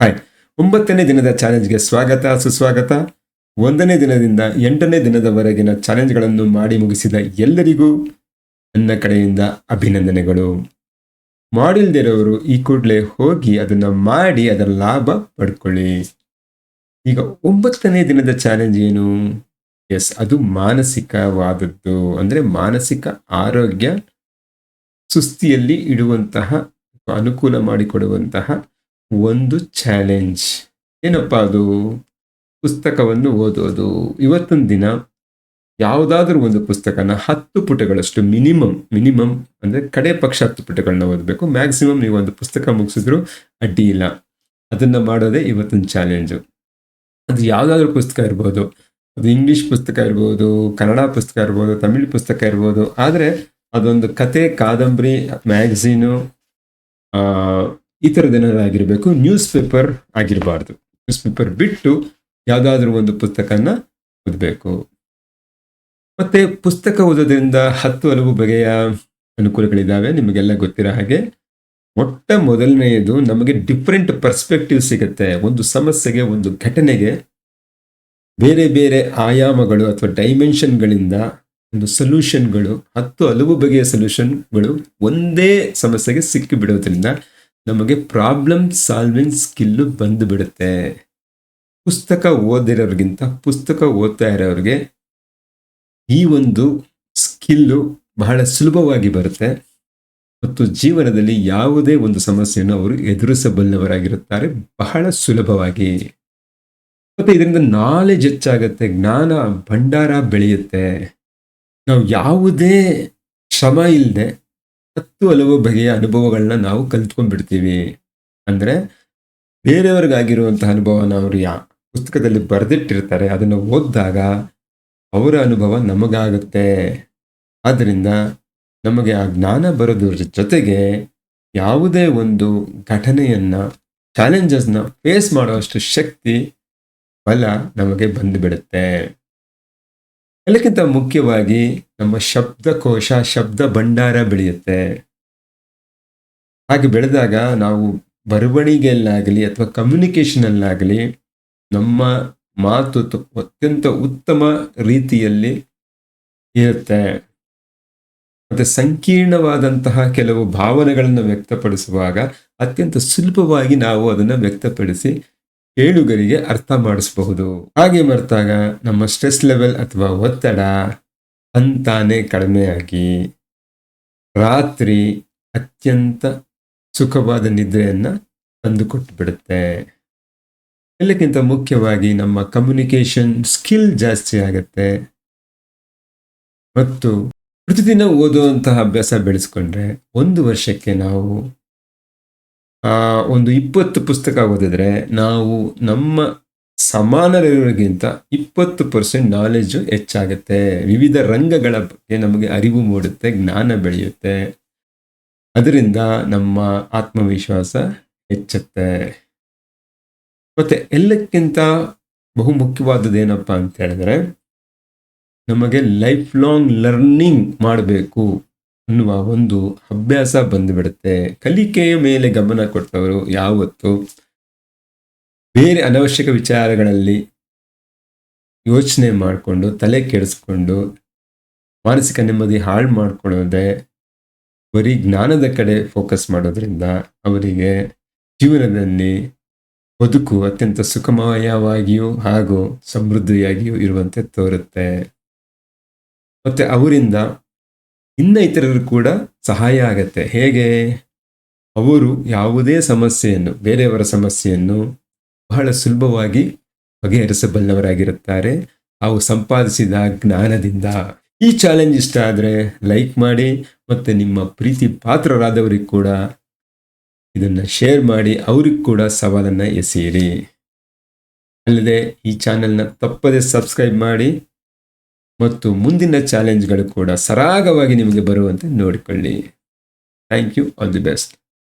Hi ಒಂಬತ್ತನೇ ದಿನದ ಚಾಲೆಂಜ್ಗೆ ಸ್ವಾಗತ, ಸುಸ್ವಾಗತ. ಒಂದನೇ ದಿನದಿಂದ ಎಂಟನೇ ದಿನದವರೆಗಿನ ಚಾಲೆಂಜ್ಗಳನ್ನು ಮಾಡಿ ಮುಗಿಸಿದ ಎಲ್ಲರಿಗೂ ನನ್ನ ಕಡೆಯಿಂದ ಅಭಿನಂದನೆಗಳು. ಮಾಡಿಲ್ದಿರೋರು ಈ ಕೂಡಲೇ ಹೋಗಿ ಅದನ್ನು ಮಾಡಿ ಅದರ ಲಾಭ ಪಡ್ಕೊಳ್ಳಿ. ಈಗ ಒಂಬತ್ತನೇ ದಿನದ ಚಾಲೆಂಜ್ ಏನು? ಎಸ್, ಅದು ಮಾನಸಿಕವಾದದ್ದು. ಅಂದರೆ ಮಾನಸಿಕ ಆರೋಗ್ಯ ಸುಸ್ತಿಯಲ್ಲಿ ಇಡುವಂತಹ, ಅನುಕೂಲ ಮಾಡಿಕೊಡುವಂತಹ ಒಂದು ಚಾಲೆಂಜ್. ಏನಪ್ಪ ಅದು? ಪುಸ್ತಕವನ್ನು ಓದೋದು. ಇವತ್ತಿನ ದಿನ ಯಾವುದಾದ್ರೂ ಒಂದು ಪುಸ್ತಕನ ಹತ್ತು ಪುಟಗಳಷ್ಟು ಮಿನಿಮಮ್ ಮಿನಿಮಮ್ ಅಂದರೆ ಕಡೆ ಪಕ್ಷ ಹತ್ತು ಪುಟಗಳನ್ನ ಓದಬೇಕು. ಮ್ಯಾಕ್ಸಿಮಮ್ ನೀವು ಒಂದು ಪುಸ್ತಕ ಮುಗಿಸಿದ್ರು ಅಡ್ಡಿ ಇಲ್ಲ. ಅದನ್ನು ಮಾಡೋದೇ ಇವತ್ತಿನ ಚಾಲೆಂಜು. ಅದು ಯಾವುದಾದ್ರೂ ಪುಸ್ತಕ ಇರ್ಬೋದು. ಅದು ಇಂಗ್ಲಿಷ್ ಪುಸ್ತಕ ಇರ್ಬೋದು, ಕನ್ನಡ ಪುಸ್ತಕ ಇರ್ಬೋದು, ತಮಿಳ್ ಪುಸ್ತಕ ಇರ್ಬೋದು. ಆದರೆ ಅದೊಂದು ಕತೆ, ಕಾದಂಬರಿ, ಮ್ಯಾಗಝೀನು ಈ ಥರದ್ದೇನಾಗಿರಬೇಕು ನ್ಯೂಸ್ ಪೇಪರ್ ಆಗಿರಬಾರ್ದು. ನ್ಯೂಸ್ ಪೇಪರ್ ಬಿಟ್ಟು ಯಾವುದಾದ್ರೂ ಒಂದು ಪುಸ್ತಕನ ಓದಬೇಕು. ಮತ್ತೆ ಪುಸ್ತಕ ಓದೋದ್ರಿಂದ ಹತ್ತು ಹಲವು ಬಗೆಯ ಅನುಕೂಲಗಳಿದ್ದಾವೆ, ನಿಮಗೆಲ್ಲ ಗೊತ್ತಿರೋ ಹಾಗೆ. ಮೊಟ್ಟ ಮೊದಲನೆಯದು ನಮಗೆ ಡಿಫ್ರೆಂಟ್ ಪರ್ಸ್ಪೆಕ್ಟಿವ್ ಸಿಗುತ್ತೆ. ಒಂದು ಸಮಸ್ಯೆಗೆ, ಒಂದು ಘಟನೆಗೆ ಬೇರೆ ಬೇರೆ ಆಯಾಮಗಳು ಅಥವಾ ಡೈಮೆನ್ಷನ್ಗಳಿಂದ ಒಂದು ಸೊಲ್ಯೂಷನ್ಗಳು ಹತ್ತು ಹಲವು ಬಗೆಯ ಸೊಲ್ಯೂಷನ್ಗಳು ಒಂದೇ ಸಮಸ್ಯೆಗೆ ಸಿಕ್ಕಿ ಬಿಡೋದ್ರಿಂದ ನಮಗೆ ಪ್ರಾಬ್ಲಮ್ ಸಾಲ್ವಿಂಗ್ ಸ್ಕಿಲ್ಲು ಬಂದು ಬಿಡುತ್ತೆ ಪುಸ್ತಕ ಓದಿರೋರಿಗಿಂತ ಪುಸ್ತಕ ಓದ್ತಾ ಇರೋರಿಗೆ ಈ ಒಂದು ಸ್ಕಿಲ್ಲು ಬಹಳ ಸುಲಭವಾಗಿ ಬರುತ್ತೆ. ಮತ್ತು ಜೀವನದಲ್ಲಿ ಯಾವುದೇ ಒಂದು ಸಮಸ್ಯೆಯನ್ನು ಅವರು ಎದುರಿಸಬಲ್ಲವರಾಗಿರುತ್ತಾರೆ ಬಹಳ ಸುಲಭವಾಗಿ. ಮತ್ತು ಇದರಿಂದ ನಾಲೆಜ್ ಹೆಚ್ಚಾಗುತ್ತೆ, ಜ್ಞಾನ ಭಂಡಾರ ಬೆಳೆಯುತ್ತೆ. ನಾವು ಯಾವುದೇ ಶ್ರಮ ಇಲ್ಲದೆ ಹತ್ತು ಹಲವು ಬಗೆಯ ಅನುಭವಗಳನ್ನ ನಾವು ಕಲ್ತ್ಕೊಂಡ್ಬಿಡ್ತೀವಿ. ಅಂದರೆ ಬೇರೆಯವ್ರಿಗಾಗಿರುವಂತಹ ಅನುಭವನ ಅವರು ಯಾ, ಪುಸ್ತಕದಲ್ಲಿ ಬರೆದಿಟ್ಟಿರ್ತಾರೆ. ಅದನ್ನು ಓದಿದಾಗ ಅವರ ಅನುಭವ ನಮಗಾಗುತ್ತೆ. ಆದ್ದರಿಂದ ನಮಗೆ ಆ ಜ್ಞಾನ ಬರೋದ್ರ ಜೊತೆಗೆ ಯಾವುದೇ ಒಂದು ಘಟನೆಯನ್ನು ಚಾಲೆಂಜಸ್ನ ಫೇಸ್ ಮಾಡುವಷ್ಟು ಶಕ್ತಿ, ಬಲ ನಮಗೆ ಬಂದು ಬಿಡುತ್ತೆ ಎಲ್ಲಕ್ಕಿಂತ ಮುಖ್ಯವಾಗಿ ನಮ್ಮ ಶಬ್ದಕೋಶ, ಶಬ್ದ ಭಂಡಾರ ಬೆಳೆಯುತ್ತೆ. ಹಾಗೆ ಬೆಳೆದಾಗ ನಾವು ಬರವಣಿಗೆಯಲ್ಲಾಗಲಿ ಅಥವಾ ಕಮ್ಯುನಿಕೇಶನಲ್ಲಾಗಲಿ ನಮ್ಮ ಮಾತು ಅತ್ಯಂತ ಉತ್ತಮ ರೀತಿಯಲ್ಲಿ ಇರುತ್ತೆ. ಮತ್ತೆ ಸಂಕೀರ್ಣವಾದಂತಹ ಕೆಲವು ಭಾವನೆಗಳನ್ನು ವ್ಯಕ್ತಪಡಿಸುವಾಗ ಅತ್ಯಂತ ಸುಲಭವಾಗಿ ನಾವು ಅದನ್ನು ವ್ಯಕ್ತಪಡಿಸಿ ಕೇಳುಗರಿಗೆ ಅರ್ಥ ಮಾಡಿಸಬಹುದು. ಹಾಗೆ ಮರೆತಾಗ ನಮ್ಮ ಸ್ಟ್ರೆಸ್ ಲೆವೆಲ್ ಅಥವಾ ಒತ್ತಡ ಅಂತಾನೆ ಕಡಿಮೆಯಾಗಿ ರಾತ್ರಿ ಅತ್ಯಂತ ಸುಖವಾದ ನಿದ್ರೆಯನ್ನು ತಂದುಕೊಟ್ಟು ಬಿಡುತ್ತೆ ಎಲ್ಲಕ್ಕಿಂತ ಮುಖ್ಯವಾಗಿ ನಮ್ಮ ಕಮ್ಯುನಿಕೇಷನ್ ಸ್ಕಿಲ್ ಜಾಸ್ತಿ ಆಗುತ್ತೆ. ಮತ್ತು ಪ್ರತಿದಿನ ಓದುವಂತಹ ಅಭ್ಯಾಸ ಬೆಳೆಸ್ಕೊಂಡ್ರೆ ಒಂದು ವರ್ಷಕ್ಕೆ ನಾವು ಒಂದು ಇಪ್ಪತ್ತು ಪುಸ್ತಕ ಓದಿದ್ರೆ ನಾವು ನಮ್ಮ ಸಮಾನರಿಗಿಂತ ಇಪ್ಪತ್ತು ಪರ್ಸೆಂಟ್ ನಾಲೆಜು ಹೆಚ್ಚಾಗುತ್ತೆ. ವಿವಿಧ ರಂಗಗಳ ಬಗ್ಗೆ ನಮಗೆ ಅರಿವು ಮೂಡುತ್ತೆ, ಜ್ಞಾನ ಬೆಳೆಯುತ್ತೆ. ಅದರಿಂದ ನಮ್ಮ ಆತ್ಮವಿಶ್ವಾಸ ಹೆಚ್ಚುತ್ತೆ. ಮತ್ತೆ ಎಲ್ಲಕ್ಕಿಂತ ಬಹುಮುಖ್ಯವಾದದ್ದು ಏನಪ್ಪ ಅಂತ ಹೇಳಿದ್ರೆ, ನಮಗೆ ಲೈಫ್ ಲಾಂಗ್ ಲರ್ನಿಂಗ್ ಮಾಡಬೇಕು. ಅನ್ನುವ ಒಂದು ಅಭ್ಯಾಸ ಬಂದುಬಿಡುತ್ತೆ. ಕಲಿಕೆಯ ಮೇಲೆ ಗಮನ ಕೊಟ್ಟವರು ಯಾವತ್ತು ಬೇರೆ ಅನವಶ್ಯಕ ವಿಚಾರಗಳಲ್ಲಿ ಯೋಚನೆ ಮಾಡಿಕೊಂಡು, ತಲೆ ಕೆಡಿಸ್ಕೊಂಡು, ಮಾನಸಿಕ ನೆಮ್ಮದಿ ಹಾಳು ಮಾಡಿಕೊಳ್ಳೋದೆ ಬರೀ ಜ್ಞಾನದ ಕಡೆ ಫೋಕಸ್ ಮಾಡೋದ್ರಿಂದ ಅವರಿಗೆ ಜೀವನದಲ್ಲಿ ಬದುಕು ಅತ್ಯಂತ ಸುಖಮಯವಾಗಿಯೂ ಹಾಗೂ ಸಮೃದ್ಧಿಯಾಗಿಯೂ ಇರುವಂತೆ ತೋರುತ್ತೆ. ಮತ್ತೆ ಅವರಿಂದ ಇನ್ನ ಇತರರು ಕೂಡ ಸಹಾಯ ಆಗತ್ತೆ. ಹೇಗೆ? ಅವರು ಯಾವುದೇ ಸಮಸ್ಯೆಯನ್ನು, ಬೇರೆಯವರ ಸಮಸ್ಯೆಯನ್ನು ಬಹಳ ಸುಲಭವಾಗಿ ಬಗೆಹರಿಸಬಲ್ಲವರಾಗಿರುತ್ತಾರೆ. ಅವು ಸಂಪಾದಿಸಿದ ಜ್ಞಾನದಿಂದ. ಈ ಚಾಲೆಂಜ್ ಇಷ್ಟ ಆದರೆ ಲೈಕ್ ಮಾಡಿ ಮತ್ತು ನಿಮ್ಮ ಪ್ರೀತಿ ಪಾತ್ರರಾದವರಿಗೆ ಕೂಡ ಇದನ್ನು ಶೇರ್ ಮಾಡಿ ಅವ್ರಿಗೆ ಕೂಡ ಸವಾಲನ್ನು ಎಸೆಯಿರಿ. ಅಲ್ಲದೆ ಈ ಚಾನೆಲ್ನ ತಪ್ಪದೆ ಸಬ್ಸ್ಕ್ರೈಬ್ ಮಾಡಿ. ಮತ್ತು ಮುಂದಿನ ಚಾಲೆಂಜ್ಗಳು ಕೂಡ ಸರಾಗವಾಗಿ ನಿಮಗೆ ಬರುವಂತೆ ನೋಡಿಕೊಳ್ಳಿ. Thank you all the best